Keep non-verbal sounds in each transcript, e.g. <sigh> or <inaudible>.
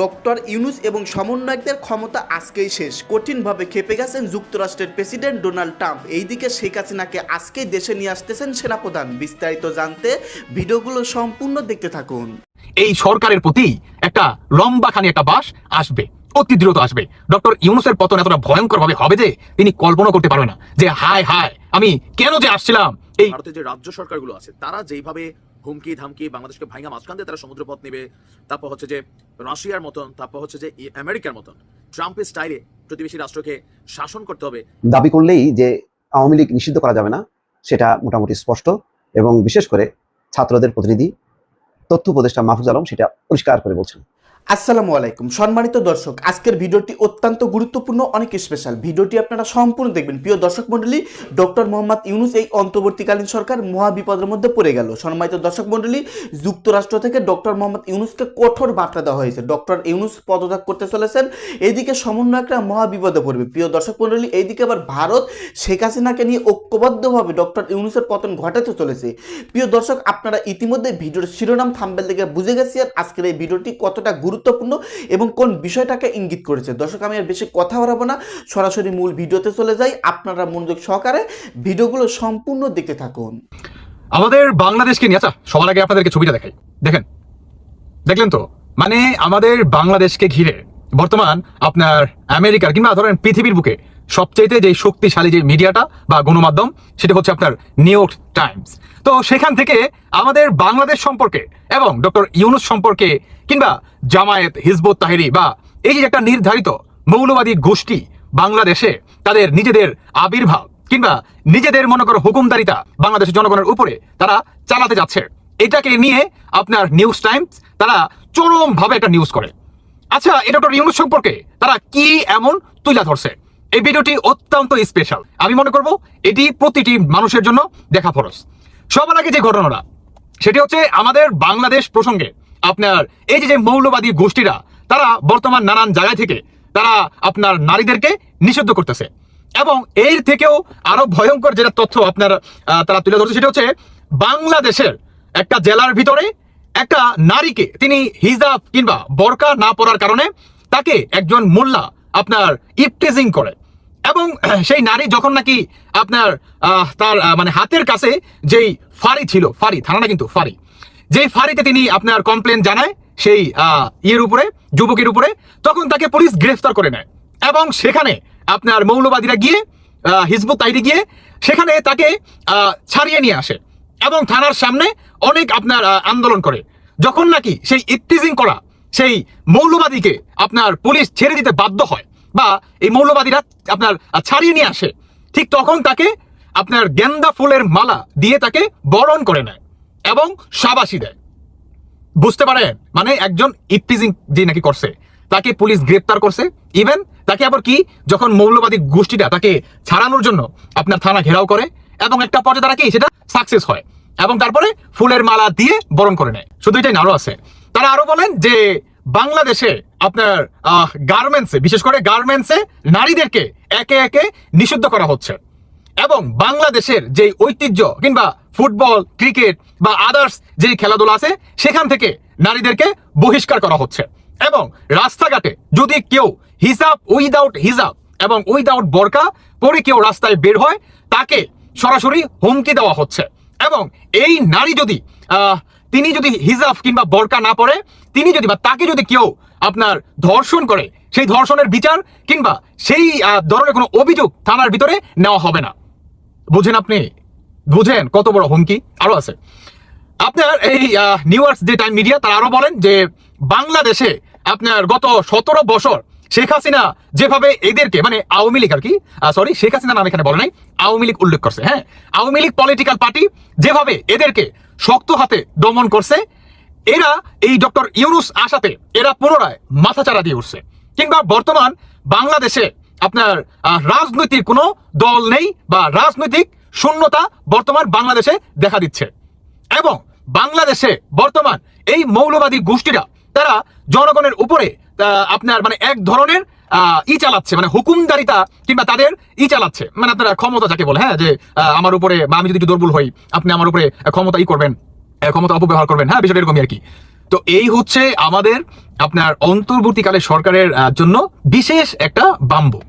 Doctor Yunus এবং সমন্বয়কদের ক্ষমতা আজকেই শেষ। কঠিনভাবে খেপে গেছেন যুক্তরাষ্ট্রের প্রেসিডেন্ট ডোনাল্ড ট্রাম্প। এইদিকে শেখ হাসিনাকে আজকেই দেশে নিয়ে আসতেছেন সেনাপ্রধান। বিস্তারিত জানতে ভিডিওগুলো সম্পূর্ণ দেখতে থাকুন। এই সরকারের প্রতি একটা লম্বাখানি একটা বাস আসবে অতি দ্রুত আসবে। ডক্টর ইউনুসের পতন এতটা ভয়ঙ্কর ভাবে হবে যে তিনি কল্পনা করতে পারবে না যে হায় হায় আমি কেন যে আসছিলাম? এই ভারতের যে রাজ্য সরকারগুলো আছে তারা যেইভাবে হুমকি ধামকি বাংলাদেশকে ভাঙা মাঝখান দিয়ে তারা সমুদ্রপথ নেবে। তারপর হচ্ছে যে রাশিয়ার মতন, তারপর হচ্ছে যে আমেরিকার মতন ট্রাম্পের স্টাইলে প্রতিবেশী রাষ্ট্রকে শাসন করতে হবে। দাবি করলেই যে আওয়ামী লীগ নিষিদ্ধ করা যাবে না, সেটা মোটামুটি স্পষ্ট এবং বিশেষ করে ছাত্রদের প্রতিনিধি, তথ্য উপদেষ্টা মাহফুজ আলম সেটা পরিষ্কার করে বলছেন। আসসালামু আলাইকুম। সম্মানিত দর্শক, আজকের ভিডিওটি অত্যন্ত গুরুত্বপূর্ণ, অনেক স্পেশাল ভিডিওটি আপনারা সম্পূর্ণ দেখবেন। প্রিয় দর্শক মণ্ডলী, ডক্টর মোহাম্মদ ইউনুস এই অন্তর্বর্তীকালীন সরকার মহা বিপদের মধ্যে পড়ে গেল। সম্মানিত দর্শক মণ্ডলী, যুক্তরাষ্ট্র থেকে ডক্টর মোহাম্মদ ইউনুসকে কঠোর বার্তা দেওয়া হয়েছে। ডক্টর ইউনুস পদত্যাগ করতে চলেছেন, এদিকে সমন্বয়করা মহা বিপদে পড়বে। প্রিয় দর্শক মণ্ডলী, এইদিকে আবার ভারত, শেখ হাসিনাকে নিয়ে ঐক্যবদ্ধভাবে ডক্টর ইউনুসের পতন ঘটাতে চলেছে। প্রিয় দর্শক, আপনারা ইতিমধ্যে ভিডিওর শিরোনাম থাম্বেল থেকে বুঝে গেছি আর আজকের এই ভিডিওটি কতটা গুরুত্বপূর্ণ এবং কোন বিষয়টাকে ইঙ্গিত করেছে। দর্শক, আমি আর বেশি কথা বাড়াবো না। সরাসরি মূল ভিডিওতে চলে যাই। আপনারা মনোযোগ সহকারে ভিডিওগুলো সম্পূর্ণ দেখতে থাকুন। আমাদের বাংলাদেশকে নিয়ে আচ্ছা সবার আগে আপনাদেরকে ছবিটা দেখাই। দেখেন, দেখলেন তো? মানে আমাদের বাংলাদেশকে ঘিরে বর্তমান আপনার আমেরিকার কিংবা ধরেন পৃথিবীর বুকে সবচাইতে যে শক্তিশালী যে মিডিয়াটা বা গণমাধ্যম, সেটা হচ্ছে আপনার নিউ ইয়র্ক টাইমস তো সেখান থেকে আমাদের বাংলাদেশ সম্পর্কে এবং ডক্টর ইউনুস সম্পর্কে কিংবা জামায়াত হিজবুত তাহেরি বা এই যে একটা নির্ধারিত মৌলবাদী গোষ্ঠী বাংলাদেশে, তাদের নিজেদের আবির্ভাব কিংবা নিজেদের মনে করো হুকুমদারিতা বাংলাদেশের জনগণের উপরে তারা চালাতে যাচ্ছে। এটাকে নিয়ে আপনার নিউজ টাইমস তারা চরম ভাবে একটা নিউজ করে। আচ্ছা এটা ডক্টর ইউনুস সম্পর্কে তারা কি এমন তুলে ধরছে? এই ভিডিওটি অত্যন্ত স্পেশাল আমি মনে করব এটি প্রতিটি মানুষের জন্য দেখা ফরজ। সবার আগে যে ঘটনাটা, সেটি হচ্ছে আমাদের বাংলাদেশ প্রসঙ্গে আপনার এই যে যে মৌলবাদী গোষ্ঠীরা, তারা বর্তমান নানান জায়গা থেকে তারা আপনার নারীদেরকে নিষিদ্ধ করতেছে। এবং এর থেকেও আরও ভয়ঙ্কর যেটা তথ্য আপনার তারা তুলে ধরছে, সেটা হচ্ছে বাংলাদেশের একটা জেলার ভিতরে একটা নারীকে তিনি হিজাব কিংবা বরকা না পড়ার কারণে তাকে একজন মোল্লা আপনার ইপটেজিং করে। এবং <clears throat> সেই নারী যখন নাকি আপনার তার মানে হাতের কাছে যেই ফাড়ি ছিল, ফাড়ি থানা না কিন্তু ফাড়ি, যেই ফাড়িতে তিনি আপনার কমপ্লেন জানায়, সেই ইয়ের উপরে, যুবকের উপরে, তখন তাকে পুলিশ গ্রেফতার করে নেয়। এবং সেখানে আপনার মৌলবাদীরা গিয়ে হিজবুত তাইরি গিয়ে, সেখানে তাকে ছাড়িয়ে নিয়ে আসে এবং থানার সামনে অনেক আপনার আন্দোলন করে। যখন নাকি সেই ইফটিজিং করা সেই মৌলবাদীকে আপনার পুলিশ ছেড়ে দিতে বাধ্য হয় বা এই মৌলবাদীরা আপনার ছাড়িয়ে নিয়ে আসে। ঠিক তখন তাকে আপনার গেন্দা ফুলের মালা দিয়ে তাকে বরণ করে নেয় এবং সাবাসী দেয়। বুঝতে পারেন? মানে একজন ইফটিজিং যে নাকি করছে, তাকে পুলিশ গ্রেপ্তার করছে। ইভেন তাকে আবার কি? যখন মৌলবাদী গোষ্ঠীটা তাকে ছাড়ানোর জন্য আপনার থানা ঘেরাও করে এবং একটা পর্যায়ে তারা কি? সেটা সাকসেস হয় এবং তারপরে ফুলের মালা দিয়ে বরণ করে নেয়। শুধু এটাই না, আরও আছে। তারা আরও বলেন যে বাংলাদেশে আপনার গার্মেন্টসে বিশেষ করে গার্মেন্টসে নারীদেরকে একে একে নিষিদ্ধ করা হচ্ছে। এবং বাংলাদেশের যে ঐতিহ্য কিংবা ফুটবল, ক্রিকেট বা আদার্স যে খেলাধুলা আছে, সেখান থেকে নারীদেরকে বহিষ্কার করা হচ্ছে। এবং রাস্তাঘাটে যদি কেউ হিসাব উইদাউট হিজাব এবং উইদাউট বরকা পরে কেউ রাস্তায় বের হয়, তাকে সরাসরি হুমকি দেওয়া হচ্ছে। এবং এই নারী যদি তিনি যদি হিজাব কিংবা বরকা না পরে তিনি যদি বা তাকে যদি কেউ আপনার ধর্ষণ করে, সেই ধর্ষণের বিচার কিংবা সেই ধরনের কোনো অভিযোগ থানার ভিতরে নেওয়া হবে না। বুঝেন আপনি? বুঝেন কত বড় হুমকি? আরও আছে। আপনার এই নিউ ইয়র্ক যে টাইম মিডিয়া তারা আরও বলেন যে, বাংলাদেশে আপনার গত সতেরো বছর শেখ হাসিনা যেভাবে এদেরকে মানে আওয়ামী লীগ আর কি সরি শেখ হাসিনা নাম এখানে বলে নাই, আওয়ামী লীগ উল্লেখ করছে হ্যাঁ? আওয়ামী লীগ পলিটিক্যাল পার্টি যেভাবে এদেরকে শক্ত হাতে দমন করছে। এরা এই ডক্টর ইউনুস আসাতে এরা পুনরায় মাথাচাড়া দিয়ে উঠছে। কিংবা বর্তমান বাংলাদেশে আপনার রাজনৈতিক কোনো দল নেই বা রাজনৈতিক শূন্যতা বর্তমান বাংলাদেশে দেখা দিচ্ছে। এবং বাংলাদেশে বর্তমান এই মৌলবাদী গোষ্ঠীরা, তারা জনগণের উপরে আপনার মানে এক ধরনের ই চালাচ্ছে মানে হুকুমদারিতা কিংবা তাদের ই চালাচ্ছে। মানে আপনারা ক্ষমতা যাকে বলে হ্যাঁ যে আমার উপরে, বা আমি যদি একটু দুর্বল হই, আপনি আমার উপরে ক্ষমতা ই করবেন ক্ষমতা অপব্যবহার করবেন হ্যাঁ বিষয়টা এরকমই আর কি। তো এই হচ্ছে আমাদের, আপনার অন্তর্বর্তীকালে সরকারের জন্য বিশেষ একটা বাম্বু।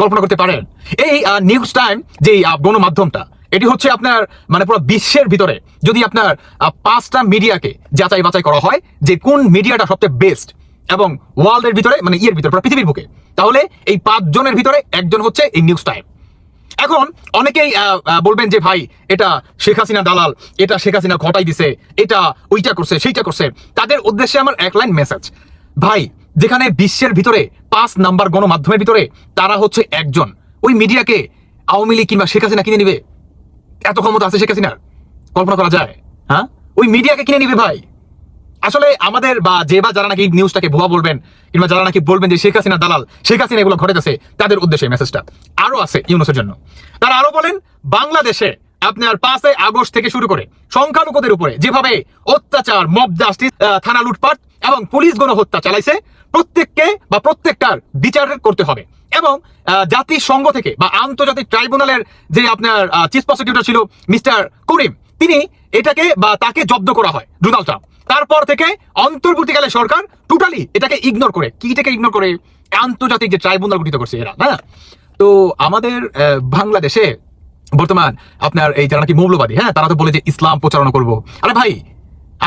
কল্পনা করতে পারেন। এই নিউজ টাইম যে গণমাধ্যমটা, এটি হচ্ছে আপনার মানে পুরো বিশ্বের ভিতরে, যদি আপনার পাঁচটা মিডিয়াকে যাচাই বাছাই করা হয়, যে কোন মিডিয়াটা সবচেয়ে বেস্ট এবং ওয়ার্ল্ডের ভিতরে মানে ইয়ের ভিতরে পৃথিবীর বুকে। তাহলে এই পাঁচজনের ভিতরে একজন হচ্ছে এই নিউজ টাইম। এখন অনেকেই বলবেন যে ভাই, এটা শেখ হাসিনা দালাল, এটা শেখ হাসিনা ঘটাই দিছে, এটা ওইটা করছে, সেইটা করছে। তাদের উদ্দেশ্যে আমার এক লাইন মেসেজ ভাই, যেখানে বিশ্বের ভিতরে পাঁচ নাম্বার গণমাধ্যমের ভিতরে তারা হচ্ছে একজন। ওই মিডিয়াকে আওয়ামী লীগ কিংবা শেখ হাসিনা কিনে নিবে? এত ক্ষমতা আছে শেখ হাসিনার? কল্পনা করা যায়? হ্যাঁ? ওই মিডিয়াকে কিনে নিবে ভাই? আসলে আমাদের বা যে বা যারা নাকি নিউজটাকে ভুয়া বলবেন, কিংবা যারা নাকি বলবেন যে শেখ হাসিনা দালাল, শেখ হাসিনা এগুলো ঘটেছে তাদের উদ্দেশ্যে মেসেজটা আরও আছে ইউনুসের জন্য। তারা আরও বলেন, বাংলাদেশে আপনার পাঁচই আগস্ট থেকে শুরু করে সংখ্যালঘুদের উপরে যেভাবে অত্যাচার মব জাস্টিস থানা লুটপাট এবং পুলিশ গণহত্যা চালাইছে, প্রত্যেককে বা প্রত্যেকটার বিচার করতে হবে। এবং জাতিসংঘ থেকে বা আন্তর্জাতিক ট্রাইব্যুনালের যে আপনার চিফ প্রসিকিউটর ছিল মিস্টার করিম তিনি এটাকে বা তাকে জব্দ করা হয় ডোনাল্ড ট্রাম্প। তারপর থেকে অন্তর্বর্তীকালে সরকার টোটালি এটাকে ইগনোর করে। কি এটাকে ইগনোর করে? আন্তর্জাতিক যে ট্রাইব্যুনাল গঠিত করছে এরা না? তো আমাদের বাংলাদেশে বর্তমান আপনার এই যারা নাকি মৌলবাদী হ্যাঁ তারা তো বলে যে ইসলাম প্রচারণা করব। আরে ভাই,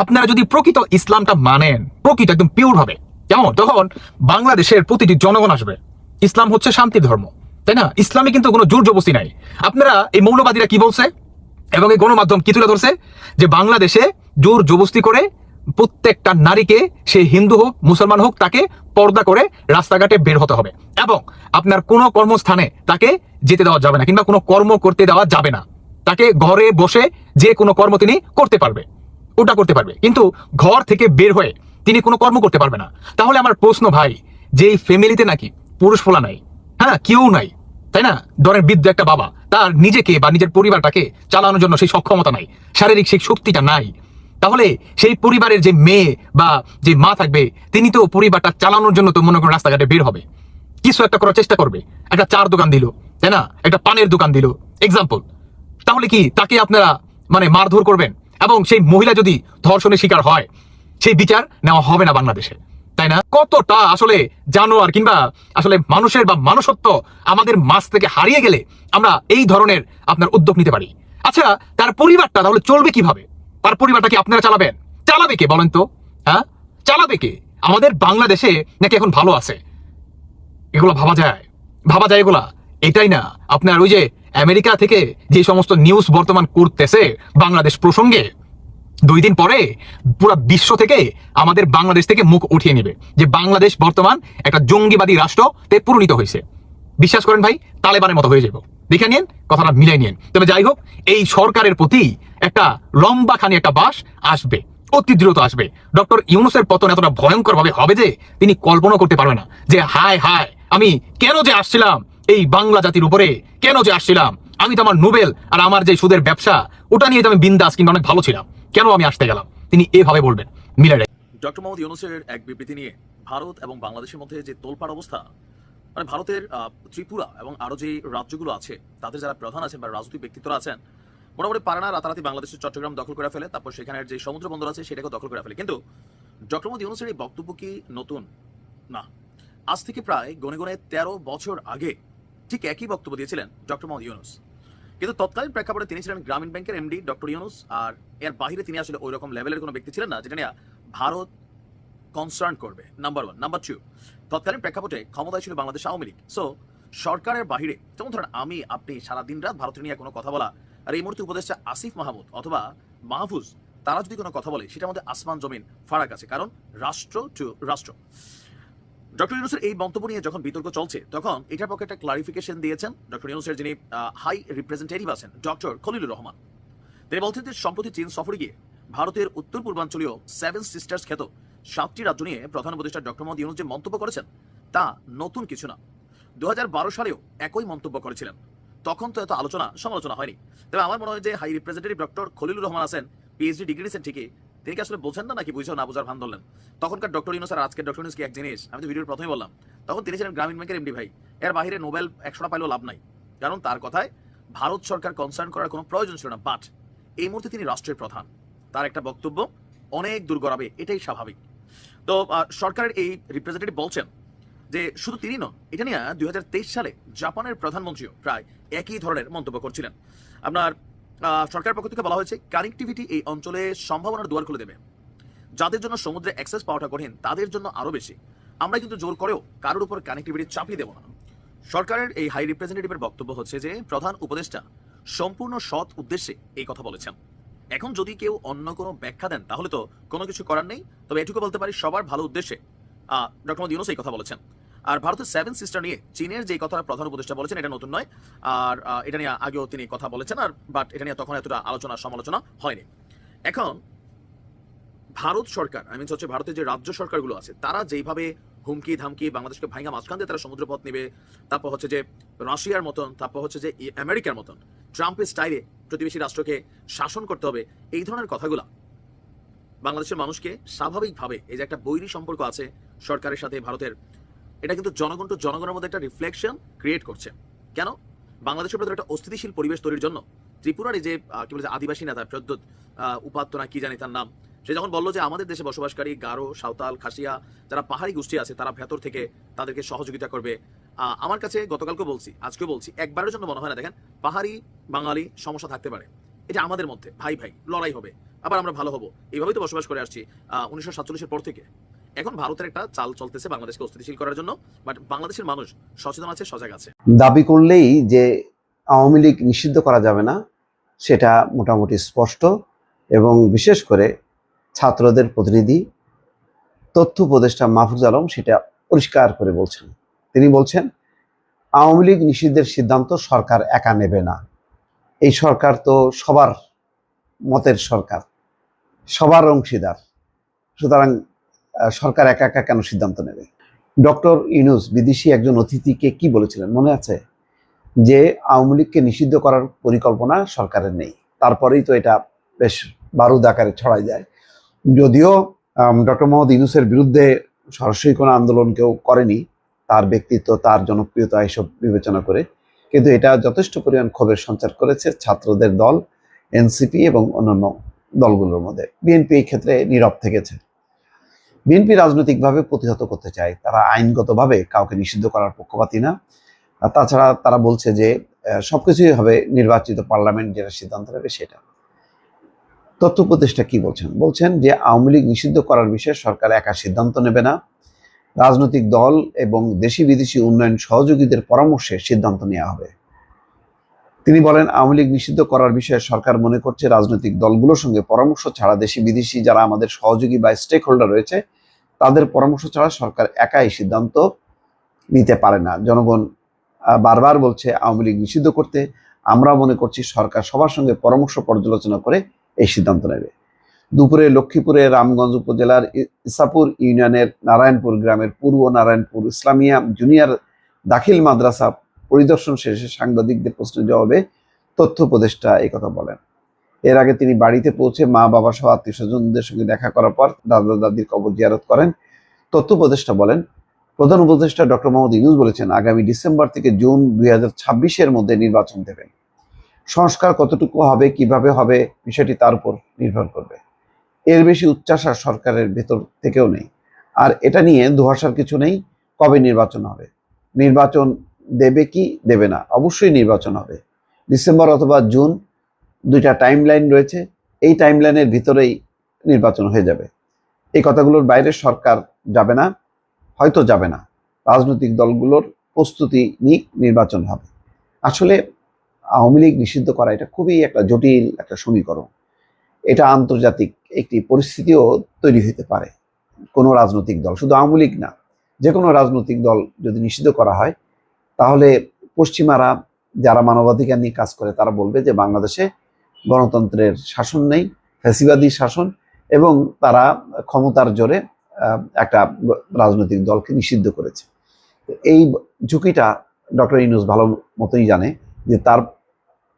আপনারা যদি প্রকৃত ইসলামটা মানেন, প্রকৃত একদম পিওর ভাবে কেমন? তখন বাংলাদেশের প্রতিটি জনগণ আসবে। ইসলাম হচ্ছে শান্তির ধর্ম, তাই না? ইসলামে কিন্তু কোনো জোর জবস্তি নাই। আপনারা এই মৌলবাদীরা কি বলছে? এবং এই গণমাধ্যম কি তুলে ধরছে? যে বাংলাদেশে জোর জবস্তি করে প্রত্যেকটা নারীকে সে হিন্দু হোক, মুসলমান হোক, তাকে পর্দা করে রাস্তাঘাটে বের হতে হবে। এবং আপনার কোনো কর্মস্থানে তাকে যেতে দেওয়া যাবে না, কিংবা কোনো কর্ম করতে দেওয়া যাবে না। তাকে ঘরে বসে যে কোনো কর্ম তিনি করতে পারবে, ওটা করতে পারবে। কিন্তু ঘর থেকে বের হয়ে তিনি কোনো কর্ম করতে পারবে না। তাহলে আমার প্রশ্ন ভাই যে এই ফ্যামিলিতে নাকি পুরুষ ফোলা নাই হ্যাঁ কেউ নাই, তাই না? ধরেন বৃদ্ধ একটা বাবা, তার নিজেকে বা নিজের পরিবারটাকে চালানোর জন্য সেই সক্ষমতা নাই, শারীরিক সেই শক্তিটা নাই। তাহলে সেই পরিবারের যে মেয়ে বা যে মা থাকবে, তিনি তো পরিবারটা চালানোর জন্য তো মনে করেন রাস্তাঘাটে বের হবে। কিছু একটা করার চেষ্টা করবে। একটা চার দোকান দিল, তাই না? একটা পানের দোকান দিল। এক্সাম্পল তাহলে কি তাকে আপনারা মানে মারধর করবেন? এবং সেই মহিলা যদি ধর্ষণের শিকার হয়, সেই বিচার নেওয়া হবে না বাংলাদেশে। তাই না? কতটা আসলে জানোয়ার কিংবা আসলে মানুষের বা মানুষত্ব আমাদের মাছ থেকে হারিয়ে গেলে আমরা এই ধরনের আপনার উদ্যোগ নিতে পারি। আচ্ছা তার পরিবারটা তাহলে চলবে কীভাবে? তার পরিবারটা কি আপনারা চালাবেন? চালাবে কে বলেন তো? হ্যাঁ? চালাবে কে? আমাদের বাংলাদেশে নাকি এখন ভালো আছে? এগুলো ভাবা যায়। ভাবা যায় এগুলা। এটাই না। আপনার ওই যে আমেরিকা থেকে যে সমস্ত নিউজ বর্তমান করতেছে বাংলাদেশ প্রসঙ্গে, দুই দিন পরে পুরো বিশ্ব থেকে আমাদের বাংলাদেশ থেকে মুখ উঠিয়ে নেবে যে বাংলাদেশ বর্তমান একটা জঙ্গিবাদী রাষ্ট্রতে পরিণত হয়েছে। বিশ্বাস করেন ভাই, তালেবানের মতো হয়ে যাব। দেখে নিন, কথাটা মিলাই নিন। তবে যাই হোক, এই সরকারের প্রতি একটা লম্বা খানি একটা বাস আসবে, অতি দ্রুত আসবে। ডক্টর ইউনুসের পতন এতটা ভয়ঙ্কর ভাবে হবে যে তিনি কল্পনা করতে পারবে না যে, হায় হায়, আমি কেন যে আসছিলাম? এই বাংলা জাতির উপরে কেন যে আসছিলাম? আমি তো আমার নোবেল আর আমার যে সুদের ব্যবসা, ওটা নিয়ে তো আমি বিন্দাস কিন্তু অনেক ভালো ছিলাম। কেন আমি আসতে গেলাম? তিনি এভাবে বলবেন। মিলে ডক্টর মোহাম্মদ ইউনুসের এক বিবৃতি নিয়ে ভারত এবং বাংলাদেশের মধ্যে যে তোলপাড় অবস্থা মানে ভারতের ত্রিপুরা এবং আরও যে রাজ্যগুলো আছে, তাদের যারা প্রধান আছেন বা রাজনৈতিক ব্যক্তিত্বরা আছেন, মোটামুটি পারে না রাতারাতি বাংলাদেশের চট্টগ্রাম দখল করে ফেলে, তারপর সেখানের যে সমুদ্র বন্দর আছে সেটাকে দখল করে ফেলে। কিন্তু ডক্টর ইউনুসের এই বক্তব্য কি নতুন? না। আজ থেকে প্রায় গণে গণে তেরো বছর আগে ঠিক একই বক্তব্য দিয়েছিলেন ডক্টর মোহাম্মদ ইউনুস। কিন্তু তৎকালীন প্রেক্ষাপটে তিনি ছিলেন গ্রামীণ ব্যাংকের এমডি ডক্টর ইউনুস, আর এর বাইরে তিনি আসলে ওই রকম লেভেলের কোনো ব্যক্তি ছিলেন না, যেটা নিয়ে ভারত কনসার্ন করবে। নাম্বার ওয়ান নাম্বার টু তৎকালীন প্রেক্ষাপটে ক্ষমতায় ছিল বাংলাদেশ আওয়ামী লীগ। সো সরকারের বাহিরে, যেমন ধরেন আমি, আপনি, সারা দিন রাত ভারতের নিয়ে কোনো কথা বলা, আর এই মুহূর্তে উপদেষ্টা আসিফ মাহমুদ অথবা মাহফুজ, তারা যদি কোনো কথা বলে, সেটার মধ্যে আসমান জমিন ফারাক আছে। কারণ রাষ্ট্র টু রাষ্ট্র। ডক্টর ইউনুসের এই মন্তব্য নিয়ে যখন বিতর্ক চলছে, তখন এটার পক্ষে একটা ক্লারিফিকেশন দিয়েছেন ডক্টর ইউনুসের যিনি হাই রিপ্রেজেন্টেটিভ আছেন, ডক্টর খলিলুর রহমান। তিনি বলছেন যে, সম্প্রতি চীন সফরে গিয়ে ভারতের উত্তর পূর্বাঞ্চলীয় সেভেন সিস্টার্স খ্যাত সাতটি রাজ্য নিয়ে প্রধান উপদেষ্টা ডক্টর মোহাম্মদ ইউনুস যে মন্তব্য করেছেন, তা নতুন কিছু না। দু হাজার বারো সালেও একই মন্তব্য করেছিলেন। তখন তো এত আলোচনা, সমালোচনা হয়নি। তবে আমার মনে হয় যে high representative doctor Khalilur Rahman আছেন, পিএইচডি ডিগ্রি নিয়েছেন ঠিকই। তিনি কি আসলে বোঝেন না নাকি বুঝেও না বোঝার ভান ধরলেন? তখনকার ডক্টর ইউনুস আর আজকের ডক্টর ইউনুস কি এক জিনিস? আমি তো ভিডিওর প্রথমে বললাম। তখন তিনি ছিলেন গ্রামীণ ব্যাংকের এমডি ভাই। এর বাইরে নোবেল একশোটা পাইলেও লাভ নাই। কারণ তার কথায় ভারত সরকার কনসার্ন করার কোনো প্রয়োজন ছিল না। বাট এই মুহূর্তে তিনি রাষ্ট্রের প্রধান। তার একটা বক্তব্য, অনেক দূর গড়াবে এটাই স্বাভাবিক। তো সরকারের এই রিপ্রেজেন্টেটিভ বলছেন যে শুধু তিনি নন এটা নিয়ে দুই হাজার তেইশ সালে জাপানের প্রধানমন্ত্রীও প্রায় একই ধরনের মন্তব্য করছিলেন। আপনার আহ, সরকারের পক্ষ থেকে বলা হয়েছে কানেক্টিভিটি এই অঞ্চলে সম্ভাবনার দুয়ার খুলে দেবে। যাদের জন্য সমুদ্রে অ্যাক্সেস পাওয়াটা কঠিন তাদের জন্য আরও বেশি। আমরা কিন্তু জোর করেও কারোর উপর কানেক্টিভিটি চাপিয়ে দেবো না। সরকারের এই হাই রিপ্রেজেন্টেটিভের বক্তব্য হচ্ছে যে প্রধান উপদেষ্টা সম্পূর্ণ সৎ উদ্দেশ্যে এই কথা বলেছেন। এখন যদি কেউ অন্য কোনো ব্যাখ্যা দেন, তাহলে তো কোনো কিছু করার নেই। তবে এটুকু বলতে পারি, সবার ভালো উদ্দেশ্যে ডক্টর মোহাম্মদ ইউনুস এই কথা বলেছেন। আর ভারতের সেভেন সিস্টার নিয়ে চীনের যে কথা প্রধান উপদেষ্টা বলেছেন, এটা নতুন নয়। আর এটা নিয়ে আগেও তিনি কথা বলেছেন, আর বাট এটা নিয়ে তখন এতটা আলোচনা, সমালোচনা হয়নি। এখন, ভারত সরকার আমি হচ্ছে ভারতের যে রাজ্য সরকারগুলো আছে, তারা যেইভাবে হুমকি, ধামকি বাংলাদেশকে ভাঙ্গা মাঝখান দিয়ে তারা সমুদ্রপথ নেবে, তারপর হচ্ছে যে রাশিয়ার মতন, তারপর হচ্ছে যে আমেরিকার মতন ট্রাম্পের স্টাইলে প্রতিবেশী রাষ্ট্রকে শাসন করতে হবে, এই ধরনের কথাগুলো। বাংলাদেশের মানুষকে স্বাভাবিকভাবে এই যে একটা বৈরী সম্পর্ক আছে সরকারের সাথে ভারতের, এটা কিন্তু জনগণ টু জনগণের মধ্যে একটা রিফ্লেকশন ক্রিয়েট করছে। কেন? বাংলাদেশের প্রতি একটা অস্থিতিশীল পরিবেশ তৈরির জন্য। ত্রিপুরার যে কি বলে আদিবাসী নেতা প্রদ্যুৎ উপাত্ত না কি জানি তার নাম সে যখন বলল যে আমাদের দেশে বসবাসকারী গারো, সাঁওতাল, খাসিয়া যারা পাহাড়ি গোষ্ঠী আছে, তারা ভেতর থেকে তাদেরকে সহযোগিতা করবে। আমার কাছে গতকালকে বলছি, আজকেও বলছি, একবারের জন্য মনে হয় না। দেখেন, পাহাড়ি বাঙালি সমস্যা থাকতে পারে। এটা আমাদের মধ্যে, ভাই ভাই, লড়াই হবে, আবার আমরা ভালো হব। এইভাবেই তো বসবাস করে আসছি উনিশশো সাতচল্লিশের পর থেকে। এখন ভারতের একটা চাল চলতেছে বাংলাদেশকে অস্থিতিশীল করার জন্য, বাট বাংলাদেশের মানুষ সচেতন আছে, সজাগ আছে। দাবি করলেই যে আওয়ামী লীগ নিষিদ্ধ করা যাবে না, সেটা মোটামুটি স্পষ্ট এবং বিশেষ করে ছাত্রদের প্রতিনিধি, তথ্য উপদেষ্টা মাহফুজ আলম সেটা পরিষ্কার করে বলছেন। তিনি বলছেন, আওয়ামী লীগ নিষিদ্ধের সিদ্ধান্ত সরকার একা নেবে না। এই সরকার তো সবার মতের সরকার, সবার অংশীদার। সুতরাং সরকার একা একা কেন সিদ্ধান্ত নেবে? ডক্টর ইউনুস, বিদেশি একজন অতিথিকে কি বলেছিলেন? মনে আছে? যে আওয়ামী লীগকে নিষিদ্ধ করার পরিকল্পনা সরকারের নেই। তারপরেই তো এটা বেশ বারুদ আকারে ছড়াই যায়। যদিও ডক্টর মোহাম্মদ ইউনুসের বিরুদ্ধে সরাসরি কোনো আন্দোলন কেউ করেনি, তার ব্যক্তিত্ব, তার জনপ্রিয়তা এসব বিবেচনা করে, কিন্তু এটা যথেষ্ট পরিমাণ ক্ষোভের সঞ্চার করেছে ছাত্রদের দল, এনসিপি এবং অন্যান্য দলগুলোর মধ্যে। বিএনপি এই ক্ষেত্রে নীরব থেকেছে। বিএনপি রাজনৈতিকভাবে প্রতিহত করতে চায়। তারা আইনগতভাবে কাউকে নিষিদ্ধ করার পক্ষপাতী না। তাছাড়া তারা বলছে যে সবকিছুই হবে নির্বাচিত পার্লামেন্ট যেটা সিদ্ধান্ত নেবে সেটা। তথ্য উপদেষ্টা কি বলছেন? বলছেন যে আওয়ামী লীগ নিষিদ্ধ করার বিষয়ে সরকার একা সিদ্ধান্ত নেবে না। রাজনৈতিক দল এবং দেশি বিদেশি উন্নয়ন সহযোগীদের পরামর্শে সিদ্ধান্ত নেওয়া হবে। তিনি বলেন, আওয়ামী লীগ নিষিদ্ধ করার বিষয়ে সরকার মনে করছে রাজনৈতিক দলগুলোর সঙ্গে পরামর্শ ছাড়া দেশি বিদেশি যারা আমাদের সহযোগী বা স্টেক হোল্ডার রয়েছে, তাদের পরামর্শ ছাড়া সরকার একাই সিদ্ধান্ত নিতে পারে না। জনগণ বারবার বলছে, আওয়ামী লীগ নিষিদ্ধ করতে। আমরা মনে করছি সরকার সবার সঙ্গে পরামর্শ পর্যালোচনা করে এই সিদ্ধান্ত নেবে। দুপুরে লক্ষ্মীপুরের রামগঞ্জ উপজেলার ইসাপুর ইউনিয়নের নারায়ণপুর গ্রামের পূর্ব নারায়ণপুর ইসলামিয়া জুনিয়র দাখিল মাদ্রাসা পরিদর্শন শেষে সাংবাদিকদের প্রশ্নের জবাবে তথ্য উপদেষ্টা কথা বলেন। এর আগে তিনি বাড়িতে পৌঁছে মা, বাবা সহ আত্মীয় স্বজনদের সঙ্গে দেখা করার পর দাদা দাদির কবর জিয়ারত করেন। তথ্য উপদেষ্টা বলেন, প্রধান উপদেষ্টা ডক্টর মোহাম্মদ ইউনুস বলেছেন, আগামী ডিসেম্বর থেকে জুন দুই হাজার মধ্যে নির্বাচন দেবেন। সংস্কার কতটুকু হবে, কীভাবে হবে, বিষয়টি তার উপর নির্ভর করবে। এর বেশি উচ্চাসা সরকারের ভেতর থেকেও নেই। আর এটা নিয়ে দুহাসার কিছু নেই, কবে নির্বাচন হবে? নির্বাচন দেবে কি, দেবে না? অবশ্যই নির্বাচন হবে। ডিসেম্বর অথবা জুন দুইটা টাইম লাইন রয়েছে, এই টাইম লাইনের ভিতরেই নির্বাচন হয়ে যাবে। এই কথাগুলোর বাইরে সরকার যাবে না, হয়তো যাবে না। রাজনৈতিক দলগুলোর প্রস্তুতি নিক, নির্বাচন হবে। আসলে আওয়ামী লীগ নিষিদ্ধ করা এটা খুবই একটা জটিল একটা সমীকরণ। এটা আন্তর্জাতিক একটি পরিস্থিতিও তৈরি হতে পারে কোনো রাজনৈতিক দল। শুধু আওয়ামী লীগ না যে কোনো রাজনৈতিক দল যদি নিষিদ্ধ করা হয়, তাহলে পশ্চিমারা যারা মানবাধিকার নিয়ে কাজ করে, তারা বলবে যে বাংলাদেশে গণতন্ত্রের শাসন নেই, ফ্যাসিবাদী শাসন, এবং তারা ক্ষমতার জোরে একটা রাজনৈতিক দলকে নিষিদ্ধ করেছে। এই ঝুঁকিটা ডক্টর ইনুস ভালো মতোই জানে যে তার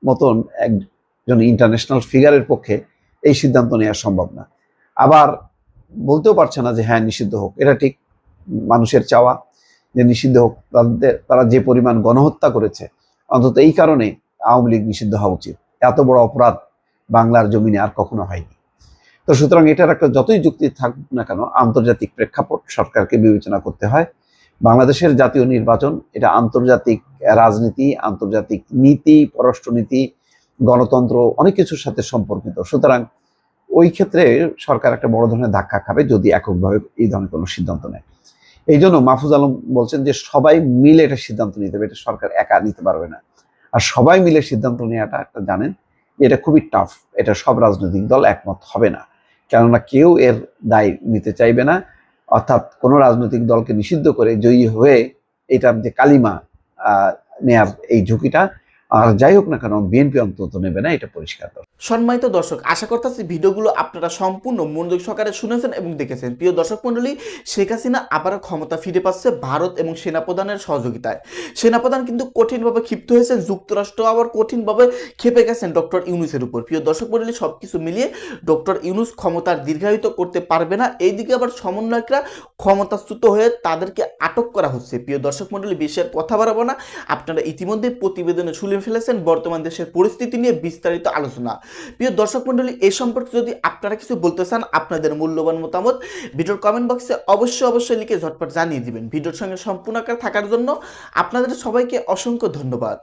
মতন একজন ইন্টারন্যাশনাল ফিগারের পক্ষে এই সিদ্ধান্ত নেওয়া সম্ভব না। আবার বলতেও পারছে না যে হ্যাঁ নিষিদ্ধ হোক। এটা ঠিক, মানুষের চাওয়া যে নিষিদ্ধ হোক, তাদের, তারা যে পরিমাণ গণহত্যা করেছে, অন্তত এই কারণে আওয়ামী লীগ নিষিদ্ধ হওয়া উচিত। এত বড় অপরাধ বাংলার জমিনে আর কখনো হয়নি। তো সুতরাং এটার একটা যতই যুক্তি থাকুক না কেন, আন্তর্জাতিক প্রেক্ষাপট সরকারকে বিবেচনা করতে হয়। বাংলাদেশের জাতীয় নির্বাচন, এটা আন্তর্জাতিক রাজনীতি, আন্তর্জাতিক নীতি, পররাষ্ট্রনীতি, গণতন্ত্র, অনেক কিছুর সাথে সম্পর্কিত। সুতরাং ওই ক্ষেত্রে সরকার একটা বড় ধরনের ধাক্কা খাবে যদি এককভাবে এই ধরনের কোনো সিদ্ধান্ত নেয়। এই জন্য মাহফুজ আলম বলছেন যে সবাই মিলে এটা সিদ্ধান্ত নিতে হবে, এটা সরকার একা নিতে পারবে না। আর সবাই মিলে সিদ্ধান্ত নেওয়াটা একটা জানেন, এটা খুবই টাফ এটা সব রাজনৈতিক দল একমত হবে না। কেননা কেউ এর দায় নিতে চাইবে না অর্থাৎ কোনো রাজনৈতিক দলকে নিষিদ্ধ করে জয়ী হয়ে এটা যে কালিমা নেয়ার এই ঝুঁকিটা আর যাই হোক না কেন, বিএনপি অন্তত নেবে না, এটা পরিষ্কার সম্মানিত দর্শক, আশা করতেছি ভিডিওগুলো আপনারা সম্পূর্ণ মনোযোগ সহকারে শুনেছেন এবং দেখেছেন। প্রিয় দর্শক মণ্ডলী, শেখ হাসিনা আবারও ক্ষমতা ফিরে পাচ্ছে ভারত এবং সেনাপ্রধানের সহযোগিতায়। সেনাপ্রধান কিন্তু কঠিনভাবে ক্ষিপ্ত হয়েছেন, যুক্তরাষ্ট্র আবার কঠিনভাবে খেপে গেছেন ডক্টর ইউনুসের উপর। প্রিয় দর্শক মণ্ডলী সব কিছু মিলিয়ে ডক্টর ইউনুস ক্ষমতার দীর্ঘায়িত করতে পারবে না। এইদিকে আবার সমন্বয়করা ক্ষমতাচ্যুত হয়ে তাদেরকে আটক করা হচ্ছে। প্রিয় দর্শক মণ্ডলী বেশি আর কথা বাড়াবো না। আপনারা ইতিমধ্যে প্রতিবেদনে শুনে ফেলেছেন বর্তমান দেশের পরিস্থিতি নিয়ে বিস্তারিত আলোচনা। প্রিয় দর্শক মন্ডলী এ সম্পর্কে যদি আপনারা কিছু বলতে চান, আপনাদের মূল্যবান মতামত ভিডিওর কমেন্ট বক্সে অবশ্যই অবশ্যই লিখে ঝটপট জানিয়ে দিবেন। ভিডিওর সঙ্গে সম্পূর্ণ আকার থাকার জন্য আপনাদের সবাইকে অসংখ্য ধন্যবাদ।